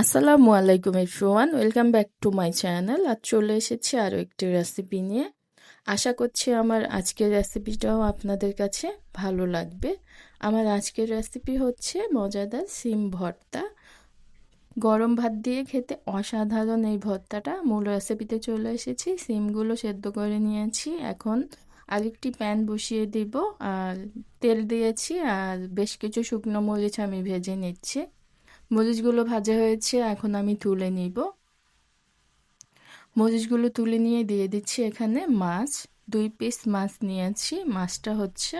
আসসালামু আলাইকুম everyone welcome back to my channel আজ চলে এসেছি আরও একটি রেসিপি নিয়ে। আশা করছি আমার আজকের রেসিপিটাও আপনাদের কাছে ভালো লাগবে। আমার আজকের রেসিপি হচ্ছে মজাদার সিম ভর্তা। গরম ভাত দিয়ে খেতে অসাধারণ এই ভর্তাটা। মূল রেসিপিতে চলে এসেছি। সিমগুলো সেদ্ধ করে নিয়েছি। এখন আরেকটি প্যান বসিয়ে দিব। আর তেল দিয়েছি। আর বেশ কিছু শুকনো মরিচ আমি ভেজে নিচ্ছি। মরিচগুলো ভাজা হয়েছে, এখন আমি তুলে নিব। মরিচগুলো তুলে নিয়ে দিয়ে দিচ্ছি এখানে মাছ, দুই পিস মাছ নিয়েছি। মাছটা হচ্ছে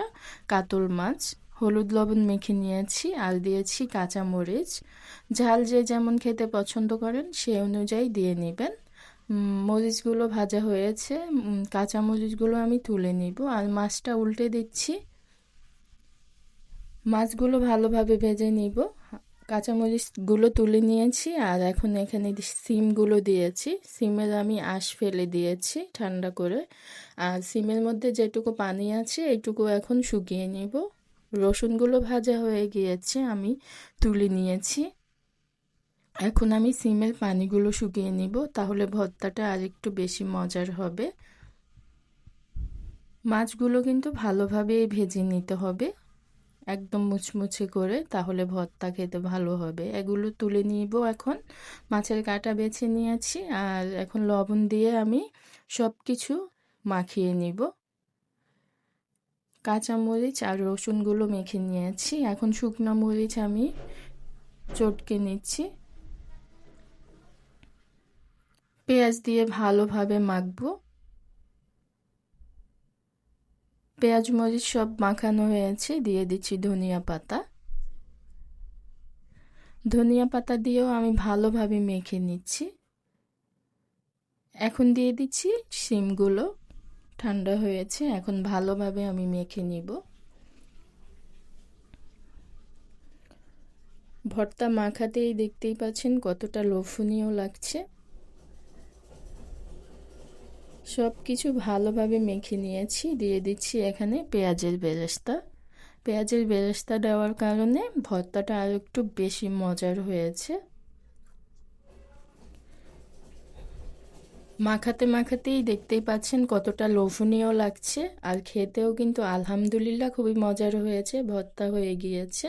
কাতল মাছ, হলুদ লবণ মেখে নিয়েছি, আর দিয়েছি কাঁচা মরিচ ঝাল যে যেমন খেতে পছন্দ করেন, সে অনুযায়ী দিয়ে নেবেন। মরিচগুলো ভাজা হয়েছে কাঁচা মরিচগুলো আমি তুলে নিব। আর মাছটা উল্টে দিচ্ছি। মাছগুলো ভালোভাবে ভেজে নিব। কাঁচামরিচগুলো তুলে নিয়েছি আর এখন এখানে সিমগুলো দিয়েছি। সিমের আমি আঁশ ফেলে দিয়েছি ঠান্ডা করে। আর সিমের মধ্যে যেটুকু পানি আছে এইটুকু এখন শুকিয়ে নিব। রসুনগুলো ভাজা হয়ে গিয়েছে আমি তুলে নিয়েছি। এখন আমি সিমের পানিগুলো শুকিয়ে নিব তাহলে ভর্তাটা আর একটু বেশি মজার হবে। মাছগুলো কিন্তু ভালোভাবে ভেজে নিতে হবে। একদম মুচমুচে করে তাহলে ভর্তা খেতে ভালো হবে। এগুলো তুলে নিব এখন। মাছের কাটা বেছে নিয়েছি আর এখন লবণ দিয়ে আমি সব কিছু মাখিয়ে নিব। কাঁচামরিচ আর রসুনগুলো মেখে নিয়েছি। এখন শুকনো মরিচ আমি চটকে নিচ্ছি। পেঁয়াজ দিয়ে ভালোভাবে মাখবো। পেঁয়াজ, মরিচ সব মাখানো হয়েছে, দিয়ে দিচ্ছি ধনিয়া পাতা। ধনিয়া পাতা দিয়েও আমি ভালোভাবে মেখে নিচ্ছি। এখন দিয়ে দিচ্ছি শিমগুলো। ঠান্ডা হয়েছে, এখন ভালোভাবে আমি মেখে নিব। ভর্তা মাখাতেই দেখতেই পাচ্ছেন কতটা লোভনীয় লাগছে। সব কিছু ভালোভাবে মেখে নিয়েছি। দিয়ে দিচ্ছি এখানে পেঁয়াজের বেরেস্তা। পেঁয়াজের বেরেস্তা দেওয়ার কারণে ভর্তাটা আর একটু বেশি মজার হয়েছে। মাখাতে মাখাতেই দেখতেই পাচ্ছেন কতটা লোভনীয় লাগছে। আর খেতেও কিন্তু আলহামদুলিল্লাহ খুবই মজার হয়েছে, ভর্তা হয়ে গিয়েছে।